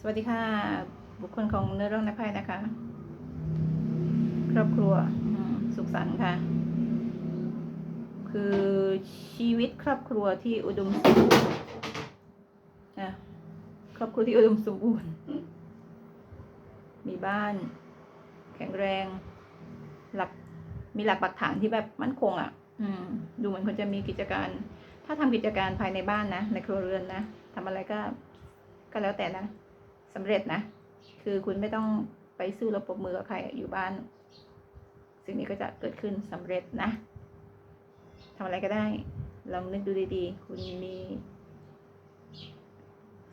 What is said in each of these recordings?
สวัสดีค่ะ บุคคลของเนื้อเรื่องในไพ่นะคะ ครอบครัวสุขสันต์ค่ะ คือชีวิตครอบครัวที่อุดมสมบูรณ์นะครอบครัวที่อุดมสมบูรณ์มีบ้าน แข็งแรง หลักมีหลักปักฐานที่แบบมั่นคงอะ อืม ดูเหมือนคนจะมีกิจการ ถ้าทำกิจการภายในบ้านนะในครัวเรือนนะทำอะไรก็ก็แล้วแต่นะ สำเร็จนะ คือคุณไม่ต้องไปสู้ระบบมือกับใครอยู่บ้าน สิ่งนี้ก็จะเกิดขึ้นสำเร็จนะทำอะไรก็ได้ ลองนึกดูดีๆ คุณมี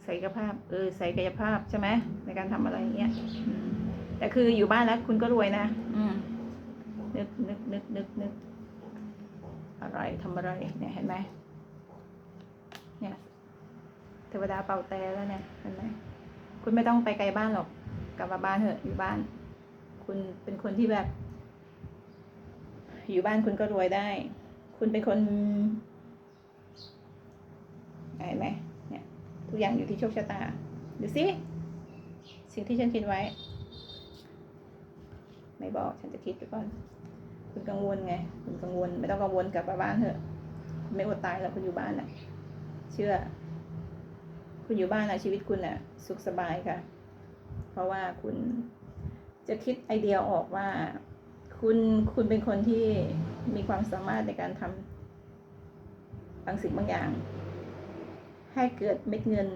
ศักยภาพ เออศักยภาพใช่ไหมในการทำอะไรเงี้ยอืมแต่คืออยู่บ้านแล้วคุณก็รวยนะ อืมนึกนึกนึกนึกนึกอะไรทำอะไรเนี่ยเห็นไหมเนี่ยเทวดาเป่าแต่แล้วเนี่ยเห็นไหม คุณไม่ต้องไปไกลบ้านหรอก กลับมาบ้านเถอะอยู่บ้าน คุณเป็นคนที่แบบ อยู่บ้านคุณก็รวยได้ คุณเป็นคนเห็นไหมเนี่ย ทุกอย่างอยู่ที่โชคชะตาดูสิสิ่งที่ฉันคิดไว้ ไม่บอกฉันจะคิดไปก่อนคุณกังวลไง คุณกังวล ไม่ต้องกังวลกลับมาบ้านเถอะ ไม่อดตายหรอกคุณอยู่บ้านน่ะ เชื่อ คุณอยู่บ้านนะชีวิตคุณน่ะสุขสบายค่ะ เพราะว่าคุณจะคิดไอเดียออกว่า คุณคุณเป็นคนที่มีความสามารถในการทำบางสิ่งบางอย่าง ให้เกิดเม็ดเงิน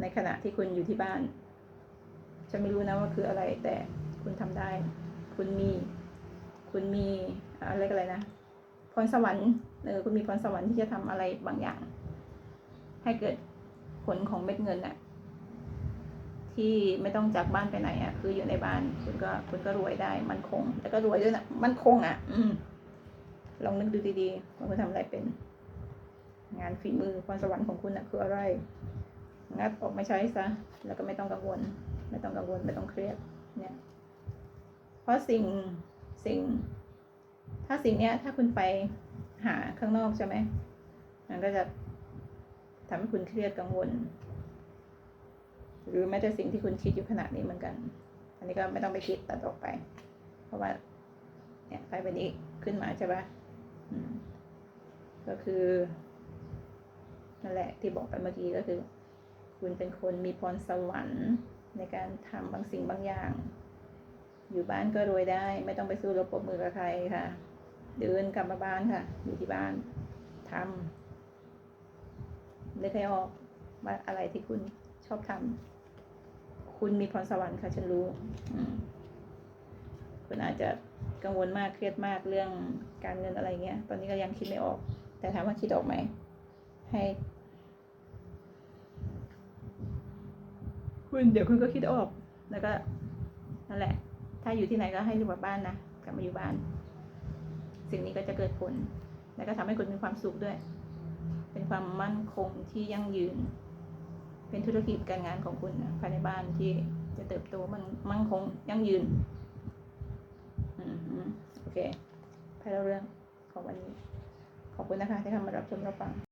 ในขณะที่คุณอยู่ที่บ้านฉันไม่รู้นะว่าคืออะไร แต่คุณทำได้ คุณมี คุณมีอะไรกันเลยนะพรสวรรค์เออคุณมีพรสวรรค์ที่จะทำอะไรบางอย่าง ให้เกิด ผลของเม็ดเงินน่ะที่ไม่ต้องจากบ้านไปไหนอะคืออยู่ในบ้านคุณก็คุณก็รวยได้มันคงแต่ก็รวยด้วยนะมันคงอะอืมลองนึกดูดีๆว่าคุณทำอะไรเป็น งานฝีมือพรสวรรค์ของคุณน่ะคืออะไรงัดออกมาใช้ซะแล้วก็ไม่ต้องกังวล ไม่ต้องกังวลไม่ต้องเครียดเนี่ย เพราะสิ่งสิ่ง ถ้าสิ่งเนี้ย ถ้าคุณไปหาข้างนอกใช่ไหมมันก็จะ ทำให้คุณเครียดกังวล หรือแม้แต่สิ่งที่คุณคิดอยู่ขณะนี้เหมือนกัน อันนี้ก็ไม่ต้องไปคิดตัดออกไป เพราะว่า เนี่ยไปเป็นนี้ขึ้นมาใช่ปะก็คือนั่นแหละที่บอกไปเมื่อกี้ก็คือ คุณเป็นคนมีพรสวรรค์ในการทำบางสิ่งบางอย่าง อยู่บ้านก็รวยได้ ไม่ต้องไปสู้รบปรบมือกับใครค่ะ เดินกลับมาบ้านค่ะ อยู่ที่บ้านทำ นึกให้ออกว่าอะไรที่คุณชอบทำคุณมีพรสวรรค์ค่ะฉันรู้อืมคุณอาจจะกังวลมากเครียดมากเรื่องการเงินอะไรเงี้ย ตอนนี้ก็ยังคิดไม่ออก แต่ถามว่าคิดออกไหม ให้คุณเดี๋ยวคุณก็คิดออก แล้วก็นั่นแหละ ถ้าอยู่ที่ไหนก็ให้อยู่กับบ้านนะ กลับมาอยู่บ้าน สิ่งนี้ก็จะเกิดผล แล้วก็ทำให้คุณมีความสุขด้วยเป็น ความมั่นคงที่ยั่งยืน เป็นธุรกิจการงานของคุณนะภายในบ้านที่จะเติบโตมันมั่นคงยั่งยืนอโอเคไปเล่าเรื่องของวันนี้ ขอบคุณนะคะที่เข้ามารับชมรับฟัง